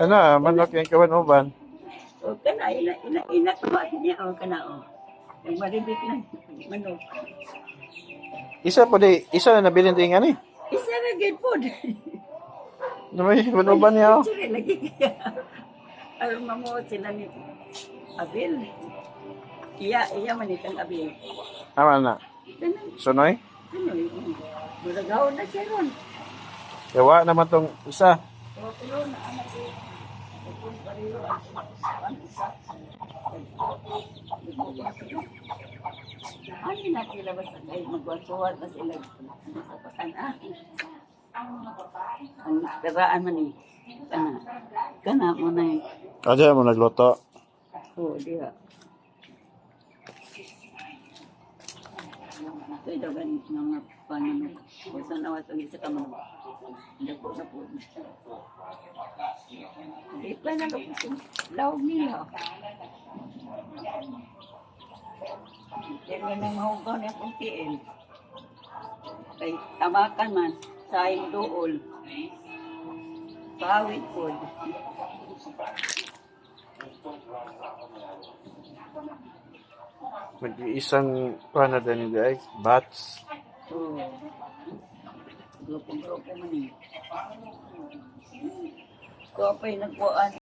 Ano, manok yung kawan uban. O kana, ina, ina, ina, kuha niya, o kana, o. Yung maribik na, manok. Isa po di, isa na nabilin din nga ni. Isa na gid po. Na may uban niya oh. Sige, lagi kaya. Alam mo sila ni Abil. Iya, iya man itang Abil. Tama na. Ganun, Sunoy. ano yun. Muragaw na siya ron. Yawa naman tong isa. Pero na. Ano sila basta kayo magwasuwat na sila sa pakan Ang karaan man eh. Kana. Kana mo na eh. Kadya mo nagluto. Oo, diha. Kaya ganit nga panunod. Kung saan nawa ito isa ka mo. Dako na po. Pa na lang Lawag nila. Kaya nga nang mahugaw niya kung tiil. Kay tamakan man. Sayang dool. Pawit po. Nag-iisang din ni ay bats. Oo. Grupo-grupo man eh. Ito pa yung nagkuhaan.